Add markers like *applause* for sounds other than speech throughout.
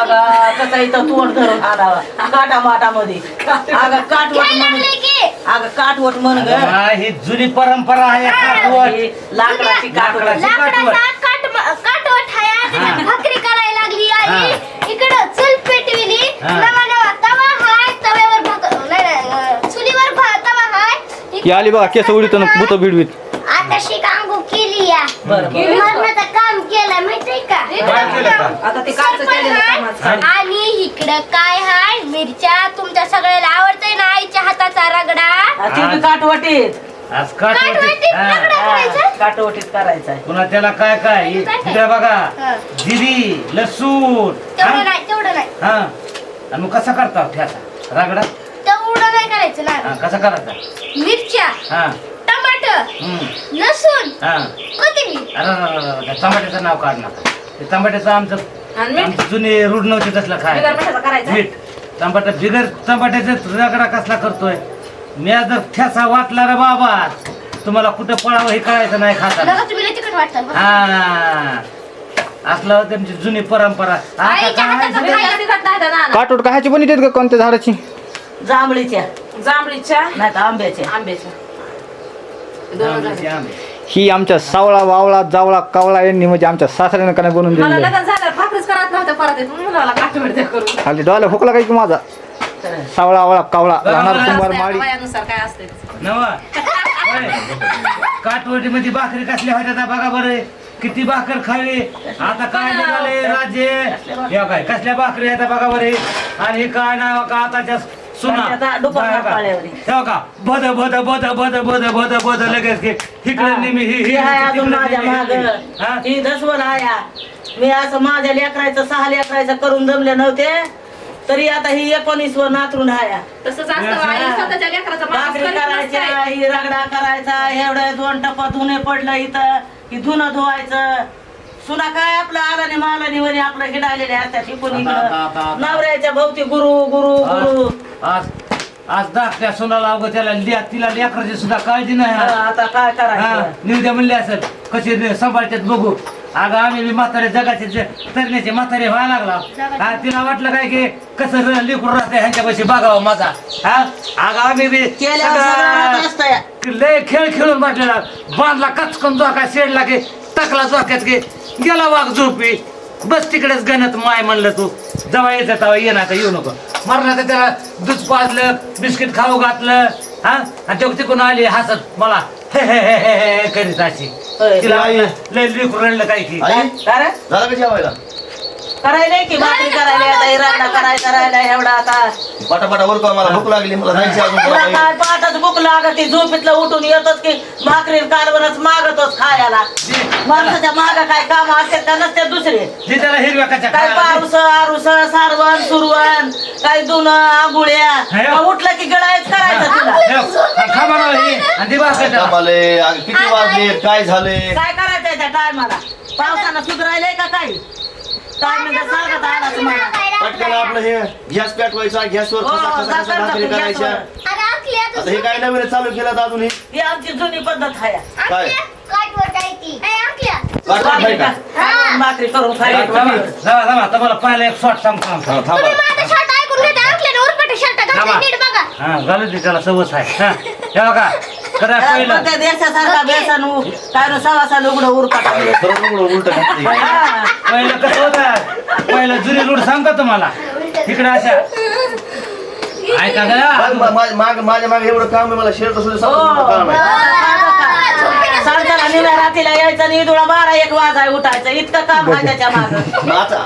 कसं इथं तोंड धरून आणावा काटा माटामध्ये अगं काटवट म्हण अगं काटवट म्हण ग हा, ही जुनी परंपरा आहे काटवट. ही लाकडाची काटवट लाकडाची. लाकडाचा काट काटवट हाय हा. आज भाकरी करायला लागली. इकडं चूल पेटविली हा. नवा नवा तवा हाय तव्यावर भाकर नाही, नाही अं, चुलीवर भा- तवा हाय ही आली बघा केस उडीत भूत भिडवीत आता शिक अंगू केली या बरं बरं. मरणाचं काम केलं माहितीये का काय केलं का? आता ते कालचं सरपण केलेलं हाय. कामाचं. हा. आणि इकडं काय हाय? मिरच्या तुमच्या सगळ्याला आवडतंय ना आईच्या हाताचा रगडा? हा, ती बी काटवटीत. आज काटवट काटवटीत. रगडा करायचा? काटवटीत करायचं आहे पुन्हा त्याला काय काय? इकडे बघा. हा. जिरी लसूण. तेवढं हा? नाही तेवढं नाही. हा. आणि मग कसा करता ठ्याचा रागडा? तेवढं नाही करायचं हा, ना कसा करायचा? मिरच्या हा. टमाटर हम्म. लसूण हा. कोथिंबीर. अरे अरे, अरे, अरे, त्या टमाट्याचं नाव काढ नका ते टमाट्याचं आमचं आणि मीठ? आमची जुनी रूढ नव्हती तसलं बिगर खाय मिठाचं करायचं? मीठ. टमाटर बिगर टमाट्याचं रगडा कसला करतोय? मी आज जर ठ्यासा वाटला रे बाबा तुम्हाला कुठं पळावं हे कळायचं नाही खाताना. बघा तुम्ही लय तिखट. हा. असलं त्यांची जुनी परंपरा. आता आईच्या काय हाताचं जुनी- खायला तिखट नाही तर नाना. काटोट कायची पण येतात का कोणत्या झाडाची? जांभळीच्या. जांभळीच्या? नाही तर आंब्याच्या. आंब्याच्या. दोन आंब्याचे आंबे. ही आमच्या सावळा वावळा जावळा कावळा यांनी म्हणजे आमच्या सासऱ्यानं का नाही बनवून मला दिलेली लग्न झालं भाकरीच करत नव्हतं परत येत म्हणून मला काठवड द्या करून. खाली डोळ्याला हुकला काय की माझा. सावळा वावळा कावळा राहणार कुंभार माळी. वयानुसार काय. नवा. काटवटी मध्ये भाकरी कसल्या होत्या त्या बघा बरं. किती भाकर खावी. आता काय निघाले राज्य? हे काय कसल्या भाकरी आहेत बघा बरे आणि हे काय नाव का आताच्या सुना. तेव्हा का बद बद बद बद बद बद बद लगेच की इकडे नेहमी ही ही ही आहे अजून तिकडे माझ्या नेहमी माग. ही. हा? ही दसवल आया मी असं माझ्या लेकरायचं सहा लेकरायचं करून जमले नव्हते. तरी आता ही एकोणीस वर नातरून तसंच भाकरी करायच्या नसतंय. ही रगडा करायचा एवढं दोन टप्पा धुणे पडलं इथं ही धुणं धुवायचं. सुना काय आपलं आलाने मालाने वरी आपलं हिडालेले असतात इकडं आता. नवऱ्याच्या भोवती गुरु गुरु गुरु. आज आज धाकट्या सोनाला अवघं त्याला लिया तिला लेकराची सुद्धा काळजी नाही हा, आता काय हा करायचं निर्द्या म्हणले असेल कसे सांभाळतात बघू. अगं आम्ही बी म्हातारे जगाचे जे तरण्याचे म्हातारे व्हायला लागला. हा तिला वाटलं काय की कसं र- लेकरू राहते ह्यांच्यापाशी बघावं माझा. हा अगं आम्ही बी केल्यावर सगळं राहत असतंय. सगळं लय खेळ खेळून वाटलेला बांधला कचकन जोका शेडला की टाकला जोक्यात की गेला वाघ झोपी. बस तिकडेच गणत माय म्हणलं तू. जवळ येतं तेव्हा ये ना आता येऊ नको. तर त्याला दूध पाजलं बिस्किट खाऊ घातलं हा आणि तेव्हा तिकडून आली हसत मला हे हे हे हे हे करीत अशी होय. तिला आई. लय लेकरू रडलं काय की आई काय रे? झालं का जेवायला करायला की भाकरी करायला आता राहिला एवढा आता. पटापटा भूक लागली मला जायचं अजून तुला मला काय पाठच भूक लागत? झोपेतलं उठून येतच की भाकरी कारवरच मागतोच खायला? माणसाच्या माग काय काम असतात का नसते दुसरे? जे त्याला हिरव्या कच्च्या काय खायला. पारुस आरुस सारवण सुरवण काय दुन आंघोळ्या? हे. मग उठलं की गळायच करायचं तुला? हे, खा म्हणा ही. आणि ती भाकर त्याला. कामाले आणि किती वाजले काय झाले? काय करायचंय त्या टायमाला? पावसानं सुधरायलंय का काही? टायमिंग सांगत आला तुम्हाला. पटकन आपलं हे गॅस पेटवायचा गॅसवर हो, खसा खसा खसा जातात भाकरी जातात करायच्या. गॅसवर. अरे आखली आता हे काय नवीन चालू केलं आता अजून हे? ही आमची जुनी पद्धत आहे. काय? ती आहे का? खायला भाकरी करून जमा, खायला जमा, जमा. तुम्हाला पहिला एक शॉट सांगतो आमचा. हा, तुम्ही थांबा माझा शर्ट ऐकून घेता आखल्याने उरपटे शर्ट थांबा. घातले नीट बघा. हा घालू दे त्याला सवस आहे. हा. हे बघा. करा पहिलं. त्या देशासारखा बेसन उ- काय नु सवासा लुगडं उरका. खरं उलट. पहिलं कसं होतं? पहिलं जुनी रूढ सांगतो तुम्हाला. इकडे अशा. ऐका माग- ग? मा- माग माझ्या मागे एवढं काम आहे मला शर्ट सुद्धा. समजून काम आहे. सांगताना रात्रीला यायचं आणि इदुळा बारा एक वाजाय उठायचं. इतकं काम आहे त्याच्या माग. मग आता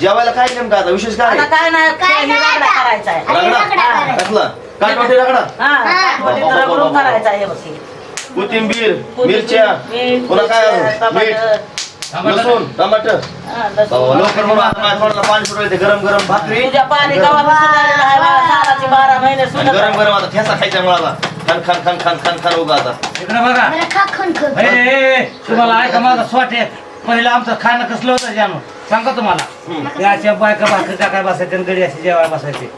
जेवायला काय नेमकं आता? विशेष काय? आता काय नाही काय नाही. करायचा आहे रगडा? करायचा. कसला? काटवाटी रगडा हा काटवटीत रगडून करायचा आहे बघ. हे. कोथिंबीर मिरच्या. मीठ, पुन्हा काय मिरच्या, अजून? मीठ. टमाटर. लसूण टमाटर. हा, लसूण. लवकर बाबा आता माझ्या तोंडाला पाणी सुटवायचे गरम गरम भाकरी. तुझ्या पाणी कवा सुधारलेलं आहे मला सालाची बारा महिने आणि सुद्धा गरम गरम आता ठेसा खायच्या मला खान खान खान खान खान खान उगा आता. इकडे बघा. मला ए, ए, ए, तुम्हाला ऐका माझा स्वाट आहे. पहिलं आमचं खाणं कसलं होतं जाणून सांगा तुम्हाला. ते अशा बायका भाकरी टाकाय बसायचे आणि गडी असे जेवायला बसायचे.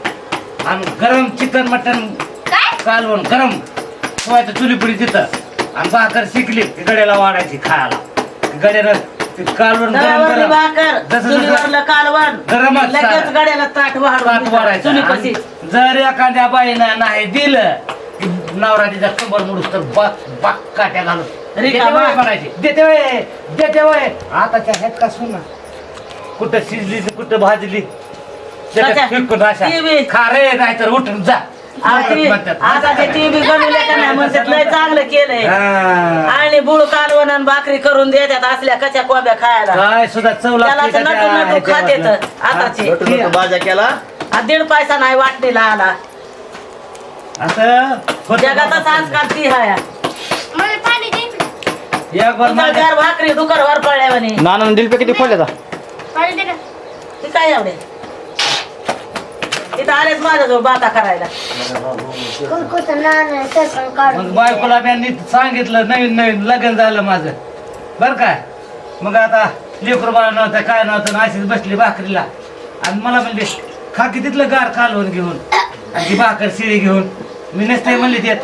आणि गरम चिकन मटन काय? कालवण गरम ठेवायचं चुलीपुडी तिथं. आणि भाकर शिकली गड्याला वाढायची खायला. गड्यानं ते कालवण गरम गरम भाकर जसं जसं चुलीवरलं कालवण गरमच लगेच सारं. गड्याला ताट ताट वाढून वाढायचं. चुलीपाशी आणि जर एखाद्या बाईनं नाही दिलं की नवरा तिचा कंबर मुडूस तर बाक बाक काट्या घालून. देते वय म्हणायची. देते वय देते वय. आताच्या ह्यात का सुना? कुठं शिजली तर कुठं भाजली? त्याच्यात अच्छा. फेकून अशा ती बी. खा रे नाही तर उठून जा म्हणतात. आता ते टीव्ही बनवले का नाही? म्हणतात लय चांगलं केलंय. हा. आणि बुळ कालवण आणि भाकरी करून देतात असल्या कच्या कोंब्या खायला? काय सुद्धा चव त्याला लागते तर का नटू त्या नटू खात येत ह्याच्यामधलं? आताचे. नटू नटू बाजा केला. दीड पैसा नाही वाटणीला आला. असं होतं जगातच. आजकाल ती हाया. मला पाणी दे एक वर माझ्या- चार भाकरी डुकर वर पडल्या म्हणे. नानानं दिल पे किती ती काय एवढे. तिथं आलेच माझ्याजवळ बाता करायला. नाना काढून बायकोला मी नीट सांगितलं नवीन नवीन लग्न झालं माझं. बर काय मग आता लेकरू बाळ नव्हतं काय नव्हतं आणि अशीच बसली भाकरीला. आणि मला म्हणले खा की तिथलं गार कालवून घेऊन आणि ती भाकर शिळी घेऊन. मी नसते म्हणले ते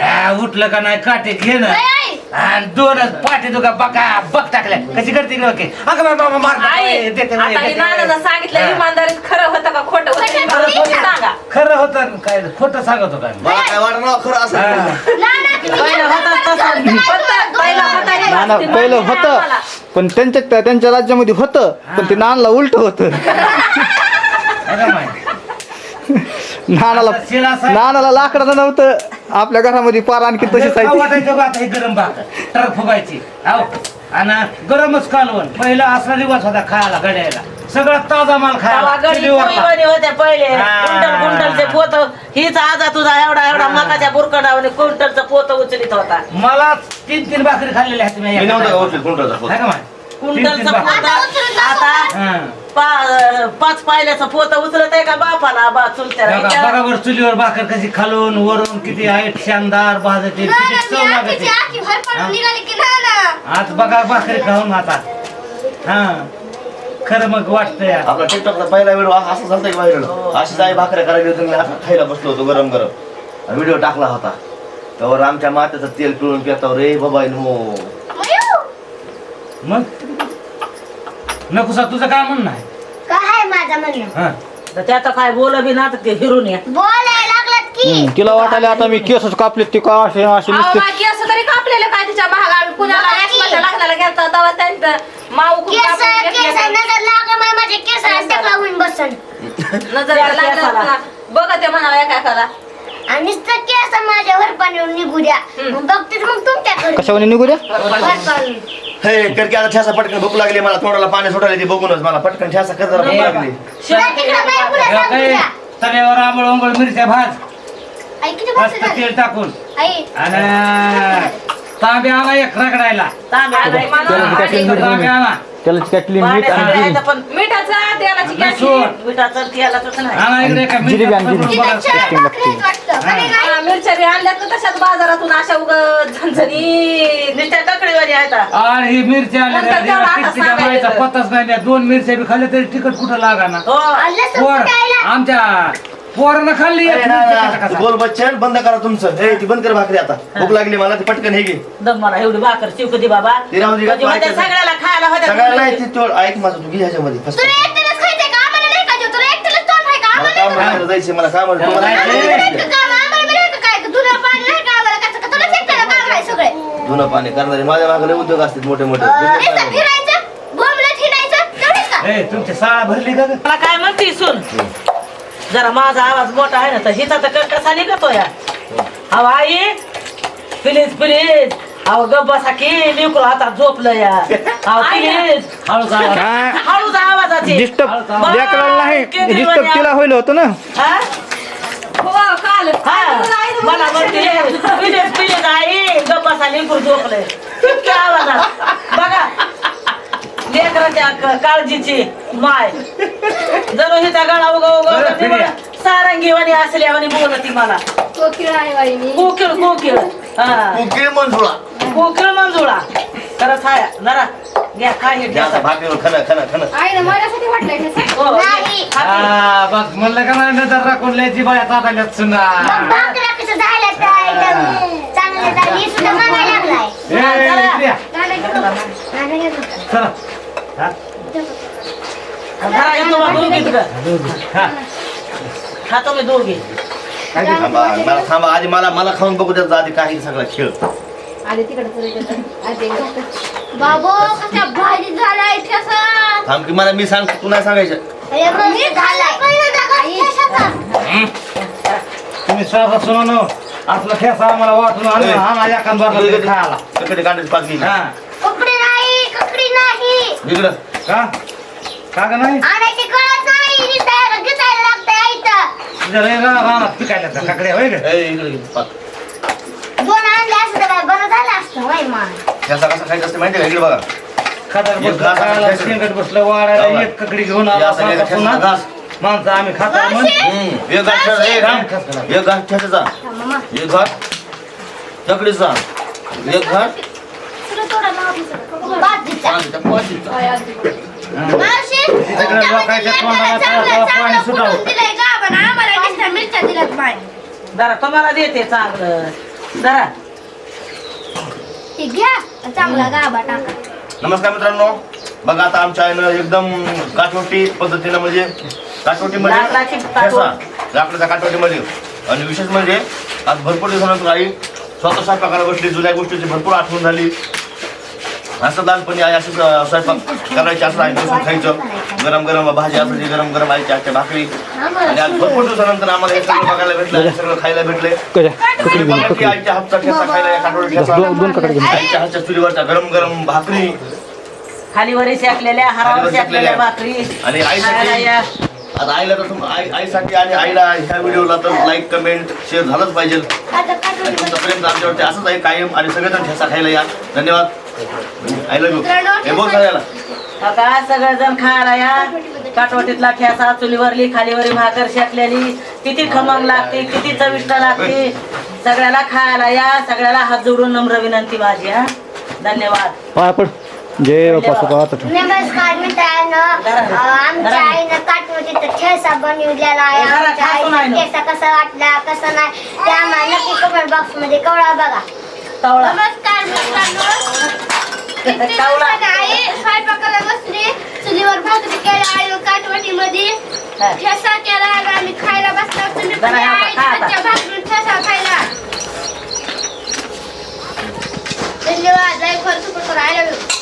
"आ, उठलं का नाही काटे घे ना. आणि दोनच पाठी तुका बका बक टाकल्या. कशी करते ओके? अगं बाबा मामा मार आई देते आता हे नानानं सांगितलं इमानदारीत खरं होतं का खोटं होतं? सांगा. खरं होतं आणि काय खोटं सांगतो काय? मला काय वाटणार खरं असं हा. पहिलं होतं तसं. फक्त पहिला होता हे नाना पहिलं होतं. आम्हाला. पण त्यांच्या त्यांच्या राज्यामध्ये होतं पण ते नानाला उलट होतं. माय नानाला आता शिळा साहेब- नानाला लाकडाचं नव्हतं. आपल्या घरामध्ये पार आणखी तशीच आहे. वाटायचं हे गरम भाकर ट्रक फुगायची. आहो आणि गरमच कालवण. पहिला असला दिवस होता खायला गड्याला सगळा ताजा माल खायला. गडी चुलीवरला. पोळीवाणी होत्या पहिले. हा. कुंटल कुंटलचे पोत. हीच आजा तुझा एवढा एवढा मकाच्या बुरकडावने कुंटलचं पोत उचलीत होता. मला तीन तीन भाकरी खाल्लेल्या आहेत मी मी एका नव्हतं टायमाला. उठले कोणता हाय का माय? तीन तीन कुंटलचं भाकरी. पोत. आता उचलून दाखव आता हा. पा- पाच पायल्याचं पोत उचलत आहे का बापाला? बा चुलत्याला बघा विचारा. चुलीवर भाकर कशी खालून वरून किती आहेत शानदार भाजते किती चव लागते हा? आज बघा भाकरी खाऊन आता. हा. खरं मग वाटतंय यार. आपला टिकटॉकचा पहिला व्हिडिओ असं झालता की व्हायरल अशीच आई भाकऱ्या करायला होती मी असं खायला बसलो होतो गरम गरम. व्हिडिओ टाकला होता. त्यावर आमच्या मात्याचं तेल पिळून पिळता रे बाबा नो. मग? नको सा तुझं काय म्हणणं आहे? काय आहे माझं म्हणणं? हा. तर त्याचं काय बोल बी ना तर ते हिरून या. बोलायला लागलात की. हम्म, तिला वाटायला आता मी केसच कापले ते का असे असे नुसते बाकी असं तरी कापलेलं काय तिच्या महाग आम्ही पुण्याला बाकी. रेशमाच्या लग्नाला गेलता तेव्हा त्यांचं माऊ खूप केस कापून केस. नजर लाग माझ्या केस टकला होऊन बसन. नजर त्या लागलं केसाला. बघा ते म्हणाला एका एखादा आणि नुसतं केस माझ्या वरपाणी निघू द्या. मग बघतेच मग तुमच्याकडे कशावर निघू द्या? हे करके आता ठ्यासा पटकन भूक लागली मला तोंडाला पाणी सुटायला ते बघूनच मला पटकन ठ्यासा कर जरा भूक लागली. तव्यावर आंबळ उंबळ मिरच्या भाज. आई किती मस्त बस तेल टाकून. आई. आणि तांबे आणा एक रगडायला. तांबे आणा त्याला चटली मीठ आणि पण मिठाचा तेलाची कॅटली. मिठाचं नाही. इकडे आणि मिरच्या बी आणल्यात ना तशाच बाजारातून अशा उग झणझणी नुसत्या टकडीवारी आहेत. आणि ही मिरची नंतर तेवढं आल्या आता टिकटिका सांगायचं. मायचा पत्ताच नाही द्या. दोन मिरच्या बी खाल्ल्या तरी तिखट कुठं लागा ना हो पोर. आमच्या पोरानं खाल्ली एक अरे ना, मिरची ना, कसा कसा. बोल बच्चन बंद करा तुमचं. हे ती बंद कर भाकरी आता. भूक लागली मला ती पटकन हे घे. दम मला एवढी भाकर चिवक दे बाबा. ती राहू दे, म्हणजे होत्या. सगळ्याला खायला सगळ्याला नाही होत्या ती तोड. ऐक माझं तू घे ह्याच्यामध्ये. फक्त तुला एकट्यालाच खायचंय का? आम्हाला नाही खायचं. तुला एकट्यालाच तोंड आहे का? मला आम्हाला जायचं मला काम आहे. तुम्हाला नाही, आम्हाला नाही. नाही का काम आम्हाला नाही का काय तुला पाणी नाही का आम्हाला कसं का तुलाच एकट्याला काम आहे सगळे धुणं पाणी करणारे. माझ्या मागे उद्योग असतात मोठे मोठे. तेवढंच का? ए तुमची शाळा भरली का ग? मला काय म्हणते सुन? जरा माझा आवाज मोठा आहे ना तर हिचा तर क- कसा निघतो या. अहो आई प्लीज प्लीज अहो गप बसा की लिकरू आता झोपलं या. अहो प्लीज हळूच आवाज. काय? हळूच आवाजाची. डिस्टर्ब लेकराला नाही. डिस्टर्ब तिला होईल होतं ना. हा? हो काल. हा. मला म्हणते प्लीज प्लीज आई गप बसा लिकरू झोपलंय इतक्या आवाजात. बघा लेकराच्या काळजीची माय. जणू हिचा गळा उगा उगा बरं, ती फिर्या. मला सारंगीवाणी असल्यावानी बोलती मला. कोकिळा आहे कोकिळ कोकिळ. हा. तू किळ मंजुळा. कोकिळ मंजुळा. खरंच हाय जरा घ्या काय हे घ्या माझ्यासाठी वाटलंय ठेचा हो, नाही. हा, बघ म्हणलं का नाही नजर राखून लय जिबाळ्या चालल्यात सुना मग भाकऱ्या कसं झाल्या तर एकदम चांगलं झालं. हे सुद्धा म्हणायला लागलाय. ए, इकडे या. नाही, नाही, नाही. नाही, नाही, नाही. चला हा, जरा हे तुम्हाला दोघीच ग. हा. खा तुम्ही दोघी काय ते? थांबा मला थांबा आधी मला मला खाऊन बघू द्यायचा आधी काही सगळा खेळ आधी. बाबो कशा भाजी झालाय ठेसा थांब की मला मी सांग तू नाही सांगायचं. झालाय. हं? तुम्ही सहसा सुना नो. असलं ठेसा आम्हाला वाटून आणून आणा एखाद बारला तरी खायला. तिकडे कांद्याची पाच गेली हा. कपडे नाही कपडे नाही. इकडं. का? का ग नाही? आणायची नाही. लागतंय आईचं पिकायला त्या काकड्या होय ग? इकडे पाच दोन आणले असं तर काय मान कसा कसा खायचं असते माहिती का? इकडे बघा. खादार एक बसलं घास खायला खायचं. शेंगट बसलं वाढायला जाऊ एक ककडी घेऊन आला सासा पुन्हा. घास. माणसं आम्ही खाता मग हम्म, एक घास राम. एक घास ठेचाचा मामा. एक घास. चकडीचा एक घास. पाणी दिल्यात माय. जरा तुम्हाला देते चांगलं. जरा. हे घ्या. चांगला गाबा टाका. नमस्कार मित्रांनो बघा आता आमच्या आईनं एकदम काटवटी पद्धतीनं म्हणजे लाकडाची ठेसा काटवट. लाकडाच्या काटवटीमध्ये आणि विशेष म्हणजे आज भरपूर दिवसानंतर आई स्वतः स्वयंपाकाला बसली जुन्या गोष्टीची भरपूर आठवण झाली. असं लहानपणी आई असं स्वयंपाक करायची असं आई बसून खायचं. गरम गरम भाजी असायची गरम गरम आईच्या आजच्या भाकरी. आणि आज भरपूर दिवसानंतर आम्हाला हे सगळं बघायला भेटलं आणि सगळं खायला भेटले. आईच्या हातचा ठेचा खायला ठेचा. आईच्या हातच्या चुलीवरच्या गरम गरम भाकरी खालीवरी शेकलेल्या हरावर खालीवर शेकलेल्या शेकलेल्या. भाकरी. आणि आईसाठी. आता आईला तर आई आईसाठी आणि आईला ह्या व्हिडिओला तर लाईक कमेंट शेअर झालंच पाहिजे. आणि तुमचं प्रेम आमच्यावरती असंच आहे कायम. आणि सगळेजण ठेसा खायला या. धन्यवाद. आय लव्ह यू हे बोल सगळ्याला. आता सगळेजण खायला या. काटवटीतला ठेसा चुलीवरली खालीवरी भाकर शेकलेली किती खमंग लागते किती चविष्ट लागते. सगळ्याला खायला या. सगळ्याला हात जोडून नम्र विनंती माझी हा. धन्यवाद. पाय पड. जय बापा सुखा आता नमस्कार मित्रांनो. अं, आमच्या आईनं काटवटीचा ठेसा बनवलेला आहे. आमच्या आईचा. ठेसा कसा वाटला कसा नाही ते आम्हाला नक्की कमेंट बॉक्समध्ये कळवा बघा. तवळा नमस्कार मित्रांनो. कावळा. *laughs* आई स्वयंपाकाला बसली. चुलीवर भाकरी केल्या आई काटवटीमध्ये हा. ठेसा केला आम्ही खायला बसलो. तुम्ही पण ठेसा खायला. धन्यवाद लाईक वर सुपर करा आय लव्ह यू